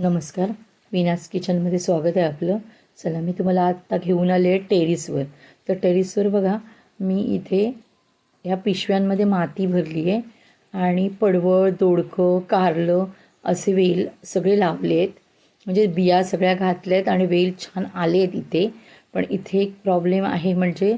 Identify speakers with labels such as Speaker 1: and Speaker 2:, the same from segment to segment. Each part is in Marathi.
Speaker 1: नमस्कार. मीनास किचनमध्ये स्वागत आहे आपलं. चला मी तुम्हाला आत्ता घेऊन आले आहे टेरिसवर. तर टेरिसवर बघा मी इथे ह्या पिशव्यांमध्ये माती भरली आहे आणि पडवळ दोडकं कारलं असे वेल सगळे लावले आहेत. म्हणजे बिया सगळ्या घातल्या आहेत आणि वेल छान आले आहेत इथे. पण इथे एक प्रॉब्लेम आहे म्हणजे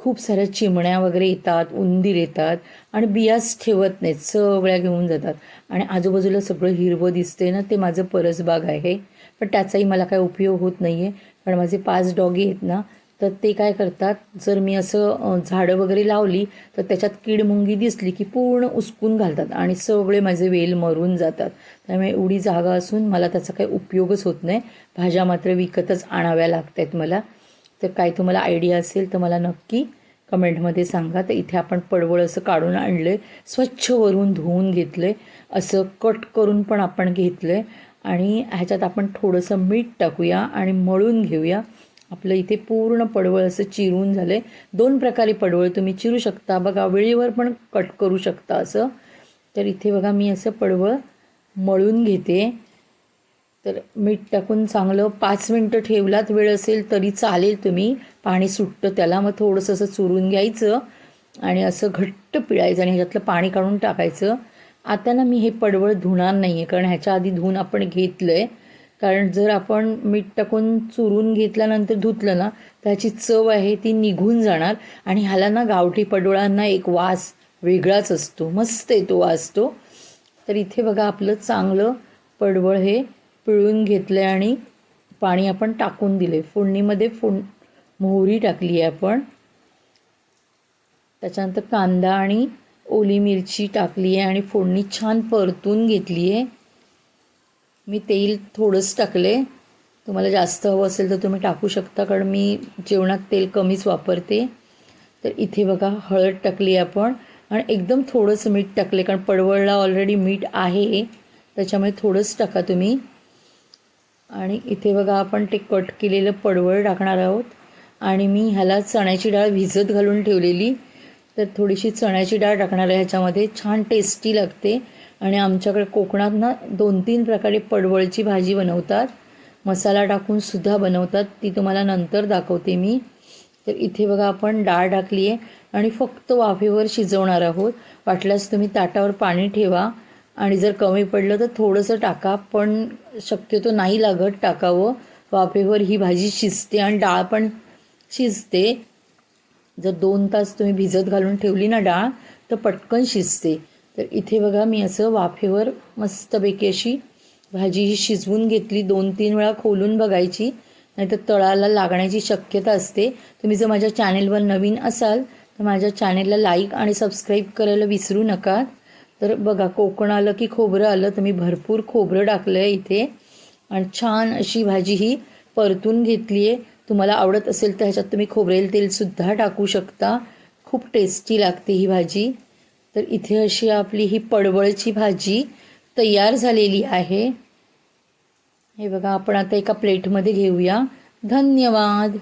Speaker 1: खूप साऱ्या चिमण्या वगैरे येतात उंदीर येतात आणि बियाच ठेवत नाहीत सगळ्या घेऊन जातात. आणि आजूबाजूला सगळं हिरवं दिसते ना ते माझं परसबाग आहे. पण त्याचाही मला काय उपयोग होत नाही आहे कारण माझे पाच डॉगी आहेत ना तर ते काय करतात जर मी असं झाडं वगैरे लावली तर त्याच्यात कीडमुंगी दिसली की पूर्ण उचकून घालतात आणि सगळे माझे वेल मरून जातात. त्यामुळे एवढी जागा असून मला त्याचा काही उपयोगच होत नाही. भाज्या मात्र विकतच आणाव्या लागत आहेत मला. तर काय तुम्हाला आयडिया असेल तर मला नक्की कमेंटमध्ये सांगा. तर इथे आपण पडवळ असं काढून आणलं आहे स्वच्छ वरून धुवून घेतलं आहे असं कट करून पण आपण घेतलं आहे आणि ह्याच्यात आपण थोडंसं मीठ टाकूया आणि मळून घेऊया. आपलं इथे पूर्ण पडवळ असं चिरून झालं आहे दोन प्रकारे पडवळ तुम्ही चिरू शकता. बघा वेळेवर पण कट करू शकता असं. तर इथे बघा मी असं पडवळ मळून घेते. तर मीठ टाकून चांगलं पाच मिनटं ठेवलात वेळ असेल तरी चालेल तुम्ही. पाणी सुटतं त्याला मग थोडंसं असं चुरून घ्यायचं आणि असं घट्ट पिळायचं आणि ह्याच्यातलं पाणी काढून टाकायचं. आता ना मी हे पडवळ धुणार नाही आहे कारण ह्याच्या आधी धुवून आपण घेतलं आहे कारण जर आपण मीठ टाकून चुरून घेतल्यानंतर धुतलं ना त्याची चव आहे ती निघून जाणार. आणि ह्याला ना गावठी पडवळांना एक वास वेगळाच असतो. मस्त येतो वास तो. तर इथे बघा आपलं चांगलं पडवळ हे पिळून घेतलं आहे आणि पाणी आपण टाकून दिले. फोडणीमध्ये फोड मोहरी टाकली आहे आपण. त्याच्यानंतर कांदा आणि ओली मिरची टाकली आहे आणि फोडणी छान परतून घेतली आहे. मी तेल थोडंच टाकले. तुम्हाला जास्त हवं असेल तर तुम्ही टाकू शकता कारण मी जेवणात तेल कमीच वापरते. तर इथे बघा हळद टाकली आपण. आणि एकदम थोडंसं मीठ टाकले कारण पडवळला ऑलरेडी मीठ आहे. त्याच्यामुळे थोडंच टाका तुम्ही. आणि इथे बघा आपण ते कट केलेलं पडवळ टाकणार आहोत. आणि मी ह्याला चण्याची डाळ भिजत घालून ठेवलेली. तर थोडीशी चण्याची डाळ टाकणार आहे ह्याच्यामध्ये. छान टेस्टी लागते. आणि आमच्याकडे कोकणात ना दोन तीन प्रकारे पडवळची भाजी बनवतात. मसाला टाकून सुद्धा बनवतात. ती तुम्हाला नंतर दाखवते मी. तर इथे बघा आपण डाळ टाकली आहे आणि फक्त वाफेवर शिजवणार आहोत. वाटल्यास तुम्ही ताटावर पाणी ठेवा. आणि जर कमी पडलं तर थोडंसं टाका पण शक्यतो नाही लागत टाकावं. वाफेवर ही भाजी शिजते आणि डाळ पण शिजते. जर दोन तास तुम्ही भिजत घालून ठेवली ना डाळ तर पटकन शिजते. तर इथे बघा मी असं वाफेवर मस्तपैकी अशी भाजी ही शिजवून घेतली. दोन तीन वेळा खोलून बघायची. नाहीतर तळाला लागण्याची शक्यता असते. तुम्ही जर माझ्या चॅनेलवर नवीन असाल तर माझ्या चॅनेलला लाईक आणि सबस्क्राईब करायला विसरू नका. तर बघा कोकण आलं की खोबरं आलं तर मी भरपूर खोबरं टाकलं आहे इथे. आणि छान अशी भाजी ही परतून घेतली आहे तुम्हाला आवडत असेल तर ह्याच्यात तुम्ही खोबरेल तेलसुद्धा टाकू शकता. खूप टेस्टी लागते ही भाजी. तर इथे अशी आपली ही पडवळची भाजी तयार झालेली आहे. हे बघा आपण आता एका प्लेटमध्ये घेऊया. धन्यवाद!